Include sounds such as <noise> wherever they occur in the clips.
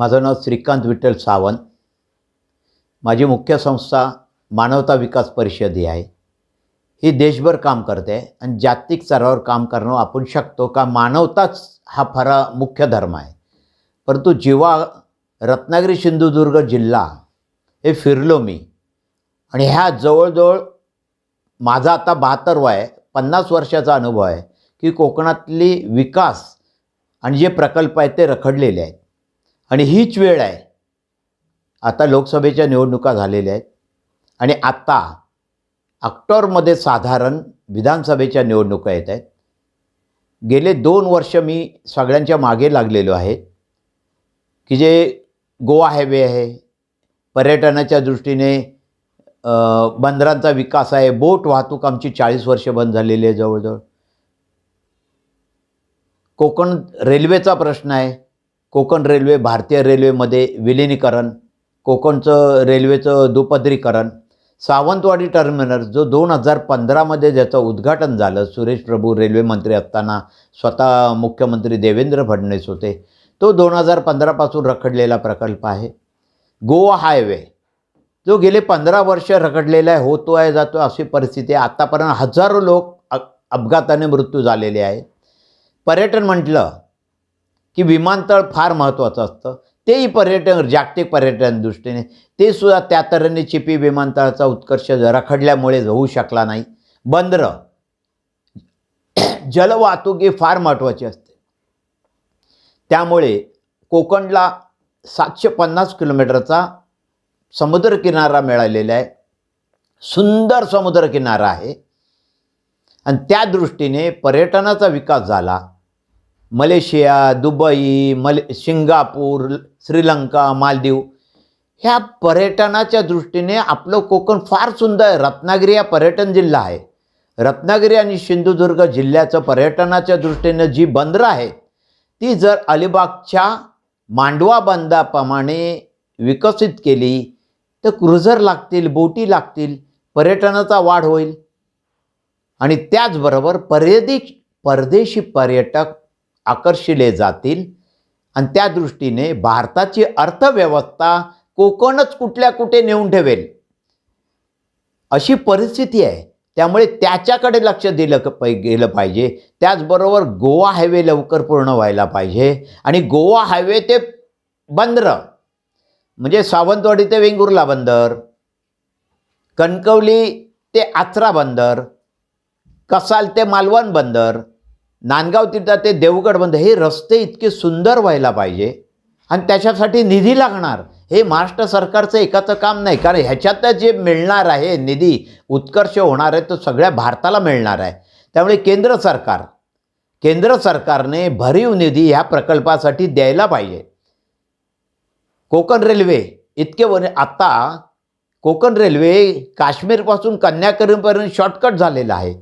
माझं नाव श्रीकांत विठ्ठल सावंत. माझी मुख्य संस्था मानवता विकास परिषद ही आहे. ही देशभर काम करते आणि जागतिक स्तरावर काम करणं आपण शकतो का? मानवताच हा फरा मुख्य धर्म आहे. परंतु जेव्हा रत्नागिरी सिंधुदुर्ग जिल्हा हे फिरलो मी आणि ह्या जवळजवळ माझा आता बहात्तर आहे पन्नास वर्षाचा अनुभव आहे की कोकणातली विकास आणि जे प्रकल्प आहेत ते रखडलेले आहेत. आणि हीच वेळ आहे. आता लोकसभेच्या निवडणुका झालेल्या आहेत. आणि आत्ता ऑक्टोबरमध्ये साधारण विधानसभेच्या निवडणुका येत आहेत. गेले दोन वर्ष मी सगळ्यांच्या मागे लागलेलो आहे की जे गोवा हायवे आहे पर्यटनाच्या दृष्टीने बंदरांचा विकास आहे बोट वाहतूक आमची चाळीस वर्ष बंद झालेली आहे जवळजवळ. कोकण रेल्वेचा प्रश्न आहे. कोकण रेल्वे भारतीय रेल्वेमध्ये विलिनीकरण कोकणचं रेल्वेचं दुपदरीकरण सावंतवाडी टर्मिनल जो दोन हजार पंधरामध्ये ज्याचं उद्घाटन झालं सुरेश प्रभू रेल्वे मंत्री असताना स्वतः मुख्यमंत्री देवेंद्र फडणवीस होते तो दोन हजार पंधरापासून रखडलेला प्रकल्प आहे. गोवा हायवे जो गेले पंधरा वर्ष रखडलेला आहे होतो आहे जातो अशी परिस्थिती आहे. आत्तापर्यंत हजारो लोक अपघाताने मृत्यू झालेले आहे. पर्यटन म्हटलं की विमानतळ फार महत्त्वाचं असतं. तेही पर्यटन जागतिक पर्यटन दृष्टीने. ते सुद्धा त्या तऱ्हेने चिपी विमानतळाचा उत्कर्ष रखडल्यामुळे होऊ शकला नाही. बंदरं. <coughs> जलवाहतूक ही फार महत्त्वाची असते. त्यामुळे कोकणला सातशे पन्नास किलोमीटरचा समुद्रकिनारा मिळालेला आहे. सुंदर समुद्रकिनारा आहे. आणि त्या दृष्टीने पर्यटनाचा विकास झाला. मलेशिया दुबई मले सिंगापूर श्रीलंका मालदीव. ह्या पर्यटनाच्या दृष्टीने आपलं कोकण फार सुंदर आहे. रत्नागिरी हा पर्यटन जिल्हा आहे. रत्नागिरी आणि सिंधुदुर्ग जिल्ह्याचं पर्यटनाच्या दृष्टीनं जी बंदरं आहेत ती जर अलिबागच्या मांडवा बंदाप्रमाणे विकसित केली तर क्रुझर लागतील बोटी लागतील पर्यटनाचा वाढ होईल. आणि त्याचबरोबर परदेशी परदेशी पर्यटक आकर्षिले जातील. आणि त्या दृष्टीने भारताची अर्थव्यवस्था कोकणच कुठल्या कुठे नेऊन ठेवेल? अशी परिस्थिती आहे. त्यामुळे त्याच्याकडे लक्ष दिलं क- पै गेलं पाहिजे. त्याचबरोबर गोवा हायवे लवकर पूर्ण व्हायला पाहिजे. आणि गोवा हायवे ते बंदरं. म्हणजे सावंतवाडी ते वेंगुर्ला बंदर. कणकवली ते आचरा बंदर. कसाल ते मालवण बंदर. नांदगाव तिथं ते देवगड बंदर हे रस्ते इतके सुंदर व्हायला पाहिजे. आणि त्याच्यासाठी निधी लागणार. हे महाराष्ट्र सरकारचं एकाचं काम नाही कारण ह्याच्यात जे मिळणार आहे निधी उत्कर्ष होणार आहे तो सगळ्या भारताला मिळणार आहे. त्यामुळे केंद्र सरकार केंद्र सरकारने भरीव निधी ह्या प्रकल्पासाठी द्यायला पाहिजे. कोकण रेल्वे इतके वन आत्ता कोकण रेल्वे काश्मीरपासून कन्याकुमारीपर्यंत शॉर्टकट झालेला आहे.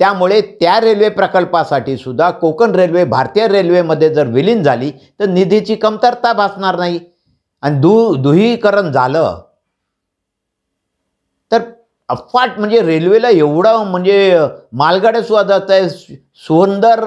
त्यामुळे त्या रेल्वे प्रकल्पासाठी सुद्धा कोकण रेल्वे भारतीय रेल्वेमध्ये जर विलीन झाली तर निधीची कमतरता भासणार नाही. आणि दु दुहीकरण झालं तर अफाट म्हणजे रेल्वेला एवढं म्हणजे मालगाड्या सुद्धा जात आहे सुंदर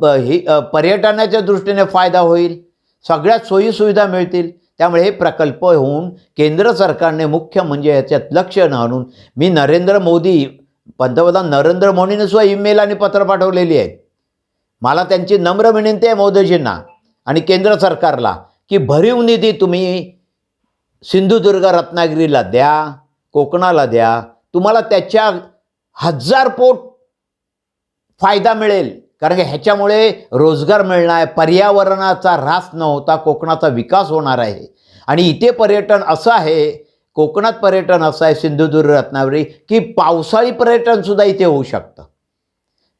प- ही पर्यटनाच्या दृष्टीने फायदा होईल. सगळ्यात सोयीसुविधा मिळतील. त्यामुळे हे प्रकल्प होऊन केंद्र सरकारने मुख्य म्हणजे याच्यात लक्ष न आणून मी नरेंद्र मोदी पंतप्रधान नरेंद्र मोदीने सुद्धा ईमेल आणि पत्र पाठवलेली आहेत. मला त्यांची नम्र विनंती आहे मोदीजींना आणि केंद्र सरकारला की भरीव निधी तुम्ही सिंधुदुर्ग रत्नागिरीला द्या कोकणाला द्या. तुम्हाला त्याच्या हजार पोट फायदा मिळेल. कारण की ह्याच्यामुळे रोजगार मिळणार आहे पर्यावरणाचा ऱ्हास न होता कोकणाचा विकास होणार आहे. आणि इथे पर्यटन असं आहे कोकणात पर्यटन असं आहे सिंधुदुर्ग रत्नागिरी की पावसाळी पर्यटनसुद्धा इथे होऊ शकतं.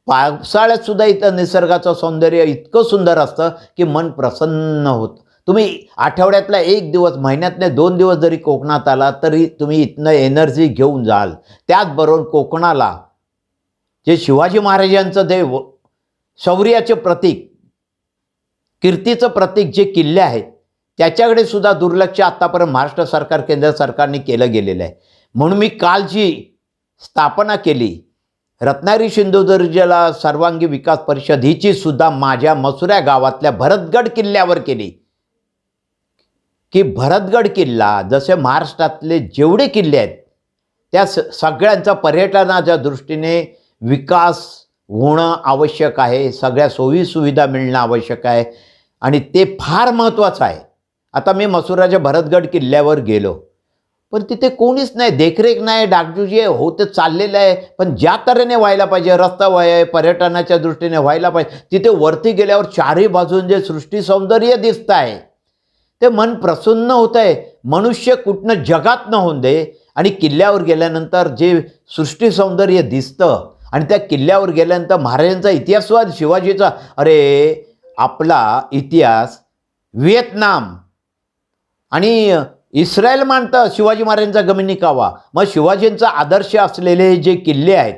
पावसाळ्यातसुद्धा इथं निसर्गाचं सौंदर्य इतकं सुंदर असतं की मन प्रसन्न होतं. तुम्ही आठवड्यातला एक दिवस महिन्यातले दोन दिवस जरी कोकणात आला तरी तुम्ही इथनं एनर्जी घेऊन जाल. त्याचबरोबर कोकणाला जे शिवाजी महाराजांचं देव शौर्याचे प्रतीक कीर्तीचं प्रतीक जे किल्ले आहेत त्याच्याकडे सुद्धा दुर्लक्ष आत्तापर्यंत महाराष्ट्र सरकार केंद्र सरकारने केलं गेलेलं आहे. म्हणून मी काल जी स्थापना केली रत्नागिरी सिंधुदुर्गला सर्वांगी विकास परिषद हिची सुद्धा माझ्या मसुऱ्या गावातल्या भरतगड किल्ल्यावर केली. की भरतगड किल्ला जसे महाराष्ट्रातले जेवढे किल्ले आहेत त्या स सगळ्यांचा पर्यटनाच्या दृष्टीने विकास होणं आवश्यक आहे सगळ्या सोयीसुविधा मिळणं आवश्यक आहे आणि ते फार महत्त्वाचं आहे. आता मी मसुराच्या भरतगड किल्ल्यावर गेलो. पण तिथे कोणीच नाही देखरेख नाही डागडुजी आहे होतं चाललेलं आहे. पण ज्या तऱ्हेने व्हायला पाहिजे रस्ता व्हाय आहे पर्यटनाच्या दृष्टीने व्हायला पाहिजे तिथे वरती गेल्यावर चारही बाजून जे सृष्टी सौंदर्य दिसतं आहे ते मन प्रसन्न होतं आहे. मनुष्य कुठनं जगात न होऊन दे आणि किल्ल्यावर गेल्यानंतर जे सृष्टी सौंदर्य दिसतं आणि त्या किल्ल्यावर गेल्यानंतर महाराजांचा इतिहासवाद शिवाजीचा अरे आपला इतिहास व्हिएतनाम. आणि इस्रायल मानतं शिवाजी महाराजांचा गमिनी कावा मग शिवाजींचा आदर्श असलेले जे किल्ले आहेत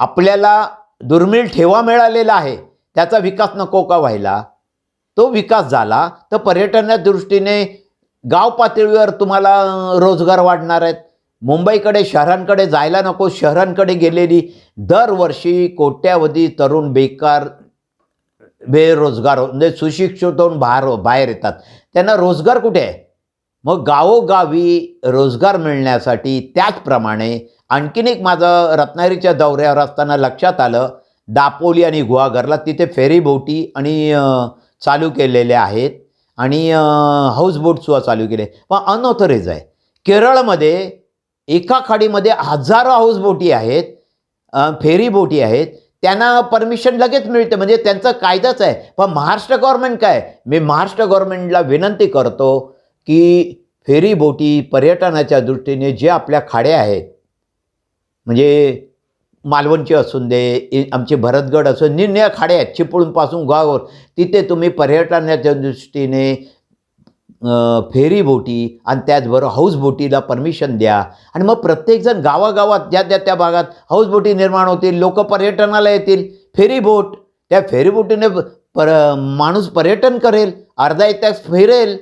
आपल्याला दुर्मिळ ठेवा मिळालेला आहे त्याचा विकास नको का व्हायला? तो विकास झाला तर पर्यटनाच्या दृष्टीने गाव पातळीवर तुम्हाला रोजगार वाढणार आहेत. मुंबईकडे शहरांकडे जायला नको शहरांकडे गेलेली दरवर्षी कोट्यावधी तरुण बेकार बेरोजगार म्हणजे सुशिक्षित होऊन बाहेर बाहेर येतात. त्यांना रोजगार कुठे आहे? मग गावोगावी रोजगार मिळण्यासाठी त्याचप्रमाणे आणखीन एक माझं रत्नागिरीच्या दौऱ्यावर असताना लक्षात आलं दापोली आणि गुहागरला तिथे फेरीबोटी आणि चालू केलेल्या आहेत आणि हाऊसबोटसुद्धा चालू केले. पण अनऑथराईज आहे. केरळमध्ये एका खाडीमध्ये हजारो हाऊसबोटी आहेत फेरीबोटी आहेत त्यांना परमिशन लगेच मिळते. म्हणजे त्यांचं कायदाच आहे. पण महाराष्ट्र गव्हर्नमेंट काय? मी महाराष्ट्र गव्हर्नमेंटला विनंती करतो की फेरी बोटी पर्यटनाच्या दृष्टीने जे आपल्या खाड्या आहेत म्हणजे मालवणची असून दे इ- आमचे भरतगड असून निरनिळ्या खाड्या आहेत. चिपळूणपासून गावावर तिथे तुम्ही पर्यटनाच्या दृष्टीने फेरी बोटी आणि त्याचबरोबर हाऊस बोटीला परमिशन द्या. आणि मग प्रत्येकजण गावागावात ज्या त्या त्या भागात हाऊस बोटी निर्माण होतील लोक पर्यटनाला येतील. फेरी बोट त्या फेरी बोटीने पर माणूस पर्यटन करेल अर्धा एक तास फिरेल.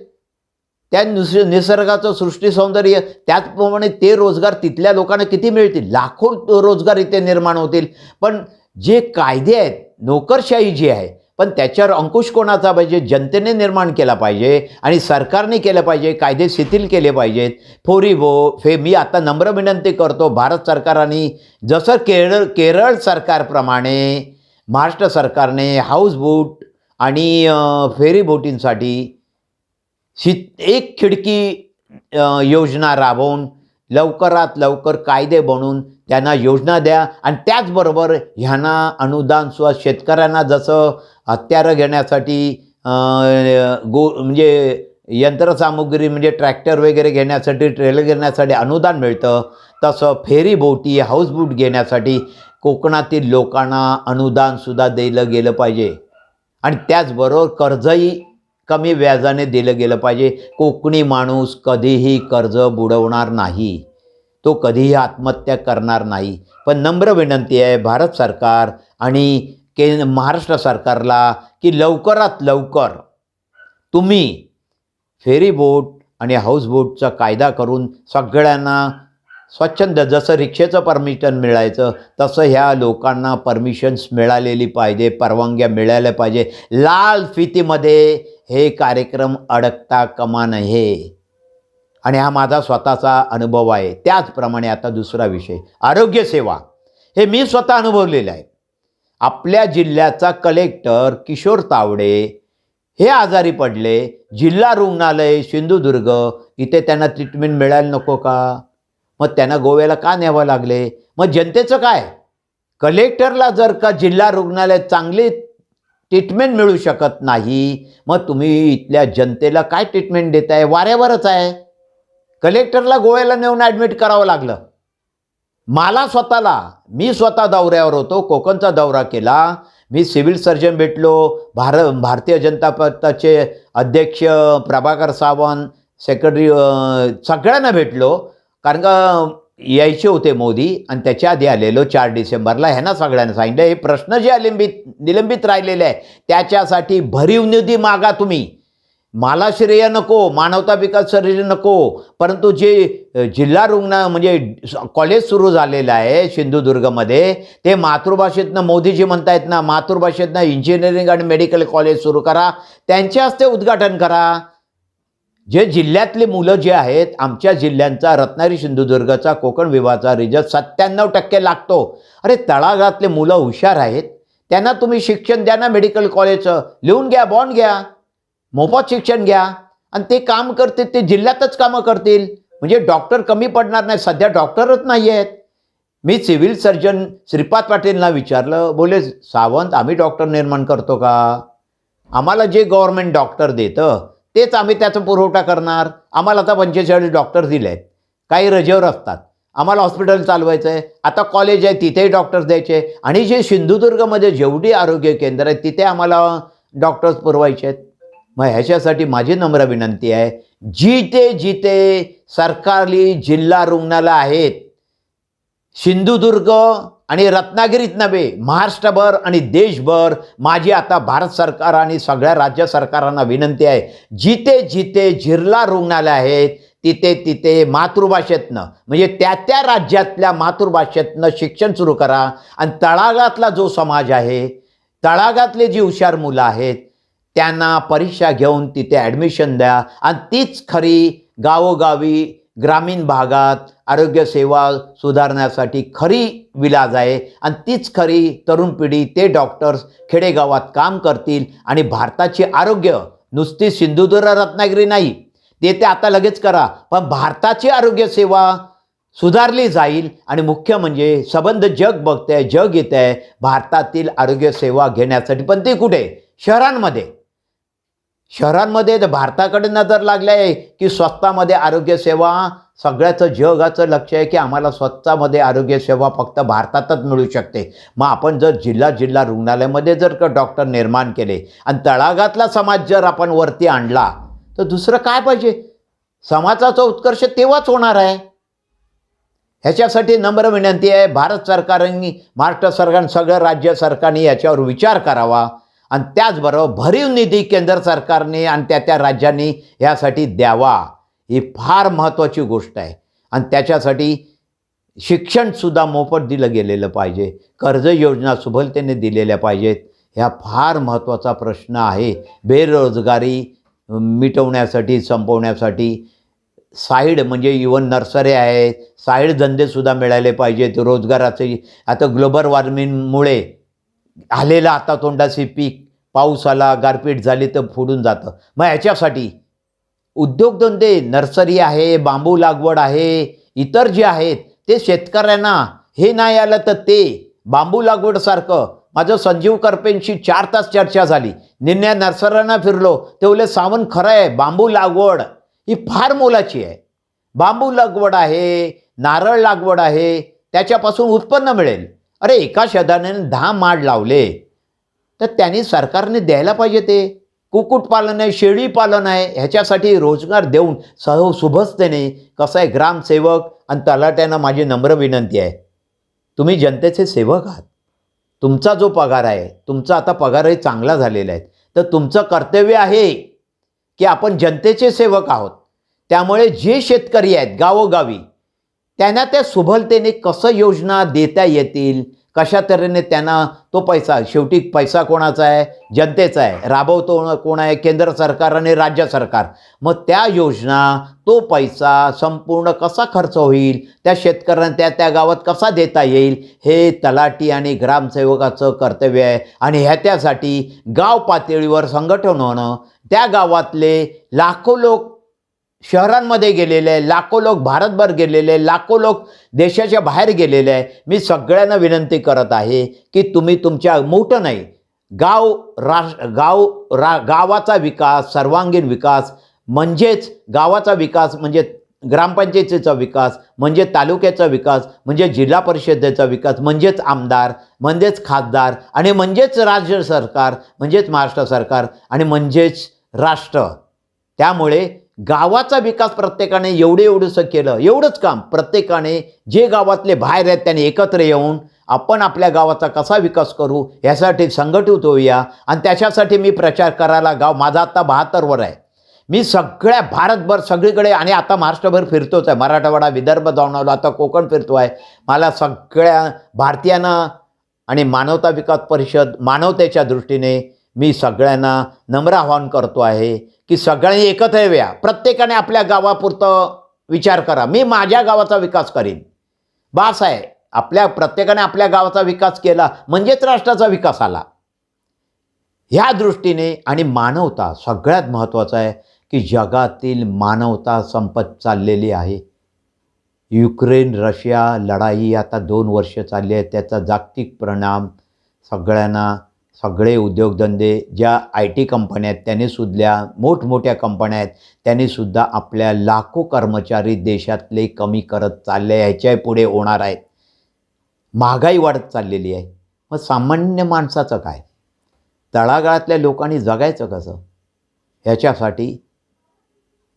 त्या निस निसर्गाचं सृष्टी सौंदर्य त्याचप्रमाणे ते रोजगार तिथल्या लोकांना किती मिळतील? लाखो रोजगार इथे निर्माण होतील. पण जे कायदे आहेत नोकरशाही जी आहे पण त्याच्यावर अंकुश कोणाचा पाहिजे? जनतेने निर्माण केला पाहिजे आणि सरकारने केलं पाहिजे कायदे शिथिल केले पाहिजेत. फोरी बो फे मी आता नम्र विनंती करतो भारत सरकाराने जसं केरळ केरळ सरकारप्रमाणे महाराष्ट्र सरकारने हाऊसबोट आणि फेरीबोटींसाठी फेरी बोटींसाठी एक खिडकी योजना राबवून लवकरात लवकर कायदे बनवून त्यांना योजना द्या. आणि त्याचबरोबर ह्यांना अनुदानसुद्धा शेतकऱ्यांना जसं हत्यारं घेण्यासाठी गो म्हणजे यंत्रसामुग्री म्हणजे ट्रॅक्टर वगैरे घेण्यासाठी ट्रेलर घेण्यासाठी अनुदान मिळतं. तसं फेरीबोटी हाऊसबोट घेण्यासाठी कोकणातील लोकांना अनुदानसुद्धा दिलं गेलं पाहिजे. आणि त्याचबरोबर कर्जही कमी व्याजाने दिलं गेलं पाहिजे. कोकणी माणूस कधीही कर्ज बुडवणार नाही. तो कधीही आत्महत्या करणार नाही. पण नम्र विनंती आहे भारत सरकार आणि के महाराष्ट्र सरकारला की लवकरात लवकर तुम्ही फेरीबोट आणि हाऊसबोटचा कायदा करून सगळ्यांना स्वच्छंद जसं रिक्षेचं परमिशन मिळायचं तसं ह्या लोकांना परमिशन्स मिळालेली पाहिजे परवानग्या मिळाल्या पाहिजे. लाल फितीमध्ये हे कार्यक्रम अडकता कमा नये. आणि हा माझा स्वतःचा अनुभव आहे. त्याचप्रमाणे आता दुसरा विषय आरोग्यसेवा. हे मी स्वतः अनुभवलेलं आहे. आपल्या जिल्ह्याचा कलेक्टर किशोर तावडे. हे आजारी पडले. जिल्हा रुग्णालय सिंधुदुर्ग. इथे त्यांना ट्रीटमेंट मिळायला नको का? मग त्यांना गोव्याला का न्यावं लागले? मग जनतेचं काय? कलेक्टरला जर का जिल्हा रुग्णालयात चांगली ट्रीटमेंट मिळू शकत नाही मग तुम्ही इथल्या जनतेला काय ट्रीटमेंट देताय? वाऱ्यावरच आहे. कलेक्टरला गोव्याला नेऊन ॲडमिट करावं लागलं. मला स्वतःला मी स्वतः दौऱ्यावर होतो कोकणचा दौरा केला. मी सिव्हिल सर्जन भेटलो भार भारतीय जनता पक्षाचे अध्यक्ष प्रभाकर सावंत सेक्रेटरी सगळ्यांना भेटलो. कारण का यायचे होते मोदी आणि त्याच्या आधी आलेलो चार डिसेंबरला. ह्यांना सगळ्यांना सांगितलं हे प्रश्न जे अलिंबित निलंबित राहिलेले आहे त्याच्यासाठी भरीव निधी मागा तुम्ही. मला श्रेय नको मानवता विकास श्रेय नको. परंतु जे जिल्हा रुग्ण म्हणजे कॉलेज सुरू झालेलं आहे सिंधुदुर्गमध्ये ते मातृभाषेतनं मोदीजी म्हणतायत ना मातृभाषेतनं इंजिनिअरिंग आणि मेडिकल कॉलेज सुरू करा. त्यांच्या हस्ते उद्घाटन करा. जे जिल्ह्यातले मुलं जे आहेत आमच्या जिल्ह्यांचा रत्नागिरी सिंधुदुर्गचा कोकण विभागाचा रिझल्ट सत्त्याण्णव टक्के लागतो. अरे तळागातले मुलं हुशार आहेत. त्यांना तुम्ही शिक्षण द्या ना मेडिकल कॉलेजचं लिहून घ्या बॉन्ड घ्या. मोफत शिक्षण घ्या. आणि ते काम करतील ते जिल्ह्यातच कामं करतील. म्हणजे डॉक्टर कमी पडणार नाही सध्या डॉक्टरच नाही आहेत मी सिव्हिल सर्जन श्रीपाद पाटीलना विचारलं बोले सावंत आम्ही डॉक्टर निर्माण करतो का? आम्हाला जे गव्हर्मेंट डॉक्टर देतं तेच आम्ही त्याचा पुरवठा करणार. आम्हाला आता पंचेचाळीस डॉक्टर दिले आहेत काही रजेवर असतात. आम्हाला हॉस्पिटल चालवायचं आहे आता कॉलेज आहे तिथेही डॉक्टर्स द्यायचे. आणि जे सिंधुदुर्गमध्ये जेवढी आरोग्य केंद्र आहेत तिथे आम्हाला डॉक्टर्स पुरवायचे आहेत मग ह्याच्यासाठी माझी नम्र विनंती आहे जिथे जिथे सरकारी जिल्हा रुग्णालय आहेत सिंधुदुर्ग आणि रत्नागिरीत नव्हे महाराष्ट्रभर आणि देशभर माझी आता भारत सरकार आणि सगळ्या राज्य सरकारांना विनंती आहे जिथे जिथे जिल्हा रुग्णालय आहेत तिथे तिथे मातृभाषेतनं म्हणजे त्या त्या राज्यातल्या मातृभाषेतनं शिक्षण सुरू करा. आणि तळागातला जो समाज आहे तळागातले जी हुशार मुलं आहेत त्यांना परीक्षा घेऊन तिथे ॲडमिशन द्या. आणि तीच खरी गावोगावी ग्रामीण भागात आरोग्यसेवा सुधारण्यासाठी खरी विलाज आहे. आणि तीच खरी तरुण पिढी ते डॉक्टर्स खेडेगावात काम करतील आणि भारताची आरोग्य नुसती सिंधुदुर्ग रत्नागिरी नाही. ते ते आता लगेच करा. पण भारताची आरोग्यसेवा सुधारली जाईल. आणि मुख्य म्हणजे सबंध जग बघते आहे जग येत आहे भारतातील आरोग्यसेवा घेण्यासाठी. पण ते कुठे? शहरांमध्ये. शहरांमध्ये तर भारताकडे नजर लागली आहे की स्वस्तामध्ये आरोग्यसेवा सगळ्याचं जगाचं लक्ष आहे की आम्हाला स्वस्तामध्ये आरोग्यसेवा फक्त भारतातच मिळू शकते. मग आपण जर जिल्हा जिल्हा रुग्णालयामध्ये जर का डॉक्टर निर्माण केले आणि तळागातला समाज जर आपण वरती आणला तर दुसरं काय पाहिजे? समाजाचा उत्कर्ष तेव्हाच होणार आहे. ह्याच्यासाठी नम्र विनंती आहे भारत सरकारनी महाराष्ट्र सरकार सगळं राज्य सरकारने याच्यावर विचार करावा. आणि त्याचबरोबर भरीव निधी केंद्र सरकारने आणि त्या त्या राज्यांनी यासाठी द्यावा. ही फार महत्त्वाची गोष्ट आहे. आणि त्याच्यासाठी शिक्षणसुद्धा मोफत दिलं गेलेलं पाहिजे. कर्ज योजना सुबलतेने दिलेल्या पाहिजेत. ह्या फार महत्त्वाचा प्रश्न आहे. बेरोजगारी मिटवण्यासाठी संपवण्यासाठी साईड म्हणजे इवन नर्सरी आहेत. साईड धंदेसुद्धा मिळाले पाहिजेत. रोजगाराचे आता ग्लोबल वॉर्मिंगमुळे आलेलं आता तोंडाचे पीक पाऊस आला गारपीट झाली तर फुडून जातं. मग ह्याच्यासाठी उद्योगधंदे नर्सरी आहे बांबू लागवड आहे इतर जे आहेत ते शेतकऱ्यांना हे नाही आलं तर ते बांबू लागवडसारखं. माझं संजीव करपेंशी चार तास चर्चा झाली. निन्या नर्सऱ्यांना फिरलो. ते बोले सावंत खरं आहे बांबू लागवड ही फार मोलाची आहे. बांबू लागवड आहे नारळ लागवड आहे त्याच्यापासून उत्पन्न मिळेल. अरे एका शेताने दहा माड लावले. तर त्यांनी सरकारने द्यायला पाहिजे ते. कुक्कुटपालन आहे शेळी पालन आहे ह्याच्यासाठी रोजगार देऊन सह सुभजतेने कसं आहे ग्रामसेवक आणि तलाट्यांना माझी नम्र विनंती आहे. तुम्ही जनतेचे सेवक आहात. तुमचा जो पगार आहे तुमचा आता पगारही चांगला झालेला आहे. तर तुमचं कर्तव्य आहे की आपण जनतेचे सेवक आहोत. त्यामुळे जे शेतकरी आहेत गावोगावी त्यांना त्या सुबलतेने कसं योजना देता येतील? कशा तऱ्हेने त्यांना तो पैसा शेवटी पैसा कोणाचा आहे? जनतेचा आहे. राबवतो कोण आहे? केंद्र सरकार आणि राज्य सरकार. मग त्या योजना तो पैसा संपूर्ण कसा खर्च होईल? त्या शेतकऱ्यांना त्या त्या गावात कसा देता येईल? हे तलाटी आणि ग्रामसेवकाचं कर्तव्य आहे. आणि ह्या त्यासाठी गाव पातळीवर संघटन होणं त्या गावातले लाखो लोक शहरांमध्ये गेलेले आहे लाखो लोक भारतभर गेलेले आहे लाखो लोक देशाच्या बाहेर गेलेले आहे. मी सगळ्यांना विनंती करत आहे की तुम्ही तुमच्या मोठं नाही गाव राष गाव रा गावाचा विकास सर्वांगीण विकास म्हणजेच गावाचा विकास म्हणजे ग्रामपंचायतीचा विकास म्हणजे तालुक्याचा विकास म्हणजे जिल्हा परिषदेचा विकास म्हणजेच आमदार म्हणजेच खासदार आणि म्हणजेच राज्य सरकार म्हणजेच महाराष्ट्र सरकार आणि म्हणजेच राष्ट्र. त्यामुळे गावाचा विकास प्रत्येकाने एवढं एवढंसं केलं एवढंच काम. प्रत्येकाने जे गावातले बाहेर आहेत त्यांनी एकत्र येऊन आपण आपल्या गावाचा कसा विकास करू यासाठी संघटित होऊया. आणि त्याच्यासाठी मी प्रचार करायला गाव माझा आत्ता बहात्तरवर आहे. मी सगळ्या भारतभर सगळीकडे आणि आता महाराष्ट्रभर फिरतोच आहे. मराठवाडा विदर्भ जाऊन आलो आता कोकण फिरतो आहे मला सगळ्या भारतीयांना आणि मानवता विकास परिषद मानवतेच्या दृष्टीने मी सगळ्यांना नम्र आवाहन करतो आहे की सगळ्यांनी एकत्र येऊया. प्रत्येकाने आपल्या गावापुरतं विचार करा. मी माझ्या गावाचा विकास करीन. बास आहे आपल्या प्रत्येकाने आपल्या गावाचा विकास केला म्हणजेच राष्ट्राचा विकास आला. ह्या दृष्टीने आणि मानवता सगळ्यात महत्त्वाचं आहे की जगातील मानवता संपत चाललेली आहे. युक्रेन रशिया लढाई आता दोन वर्ष चालली आहे. त्याचा जागतिक परिणाम सगळ्यांना सगळे उद्योगधंदे ज्या आय टी कंपन्या आहेत त्यांनी सुद्धा मोठमोठ्या कंपन्या आहेत त्यांनीसुद्धा आपल्या लाखो कर्मचारी देशातले कमी करत चालले ह्याच्या पुढे होणार आहेत. महागाई वाढत चाललेली आहे. मग सामान्य माणसाचं काय? तळागाळातल्या लोकांनी जगायचं कसं? ह्याच्यासाठी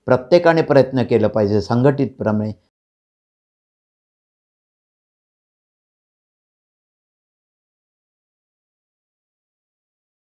प्रत्येकाने प्रयत्न केलं पाहिजे संघटितप्रमाणे.